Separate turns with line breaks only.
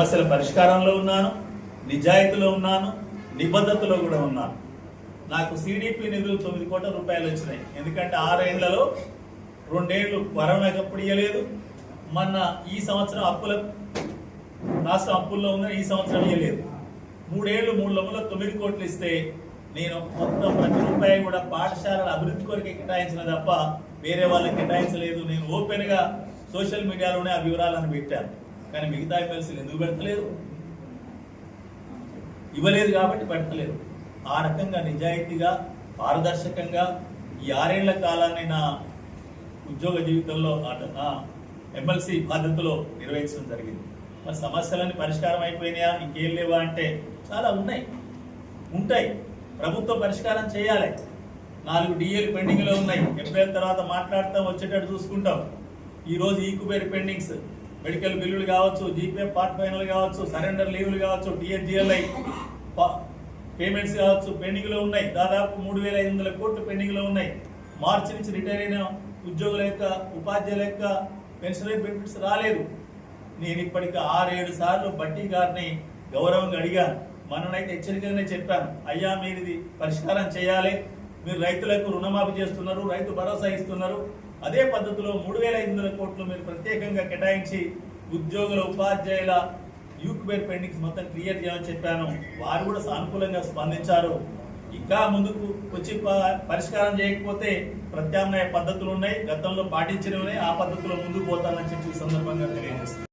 సమస్యల పరిష్కారంలో ఉన్నాను నిజాయితీలో ఉన్నాను నిబద్ధతలో కూడా ఉన్నాను. నాకు సిడిపి నిధులు తొమ్మిది కోట్ల రూపాయలు వచ్చినాయి. ఎందుకంటే ఆరేళ్ళలో రెండేళ్ళు కరోనాకి అప్పుడు ఇవ్వలేదు మొన్న ఈ సంవత్సరం అప్పుల రాష్ట్రం అప్పుల్లో ఉందని ఈ సంవత్సరం ఇవ్వలేదు మూడేళ్ళు మూడు లొమ్మలో తొమ్మిది కోట్లు ఇస్తే నేను మొత్తం ప్రతి రూపాయి కూడా పాఠశాలల అభివృద్ధి కొరకు కేటాయించిన తప్ప వేరే వాళ్ళకి కేటాయించలేదు. నేను ఓపెన్గా సోషల్ మీడియాలోనే ఆ వివరాలను పెట్టాను. కానీ మిగతా ఎమ్మెల్సీలు ఎందుకు పెడతలేదు? ఇవ్వలేదు కాబట్టి పెడతలేదు. ఆ రకంగా నిజాయితీగా పారదర్శకంగా ఈ ఆరేళ్ళ కాలాన్ని నా ఉద్యోగ జీవితంలో నా ఎమ్మెల్సీ బాధ్యతలో నిర్వహించడం జరిగింది. మరి సమస్యలన్నీ పరిష్కారం అయిపోయినాయా? ఇంకేం లేవా అంటే చాలా ఉన్నాయి. ఉంటాయి. ప్రభుత్వం పరిష్కారం చేయాలి. నాలుగు డిఏలు పెండింగ్లో ఉన్నాయి. ఏప్రిల్ తర్వాత మాట్లాడతాం వచ్చేటట్టు చూసుకుంటాం. ఈరోజు రోజు పెండింగ్స్. మెడికల్ బిల్లులు కావచ్చు జీపే పార్ట్ ఫైనల్ కావచ్చు సరెండర్ లీవ్లు కావచ్చు టిఎస్జిఎల్ఐ పేమెంట్స్ కావచ్చు పెండింగ్లో ఉన్నాయి. దాదాపు మూడు వేల ఐదు వందల కోట్లు పెండింగ్లో ఉన్నాయి. మార్చి నుంచి రిటైర్ అయిన ఉద్యోగుల యొక్క ఉపాధ్యాయుల యొక్క పెన్షనరీ బెనిఫిట్స్ రాలేదు. నేను ఇప్పటికి ఆరేడు సార్లు బట్టి గారిని గౌరవంగా అడిగాను. మననైతే హెచ్చరికగానే చెప్పాను. అయ్యా మీరు ఇది పరిష్కారం చేయాలి. మీరు రైతులకు రుణమాఫీ చేస్తున్నారు రైతు భరోసా ఇస్తున్నారు. అదే పద్ధతిలో మూడు వేల ఐదు వందల కోట్లు మీరు ప్రత్యేకంగా కేటాయించి ఉద్యోగుల ఉపాధ్యాయుల యూత్ బేర్ పెండింగ్స్ మొత్తం క్లియర్ చేయమని చెప్పాను. వారు కూడా సానుకూలంగా స్పందించారు. ఇంకా ముందుకు వచ్చి పరిష్కారం చేయకపోతే ప్రత్యామ్నాయ పద్ధతులు ఉన్నాయి గతంలో పాటించినవి ఆ పద్ధతిలో ముందుకు పోతానని చెప్పి సందర్భంగా తెలియజేస్తాను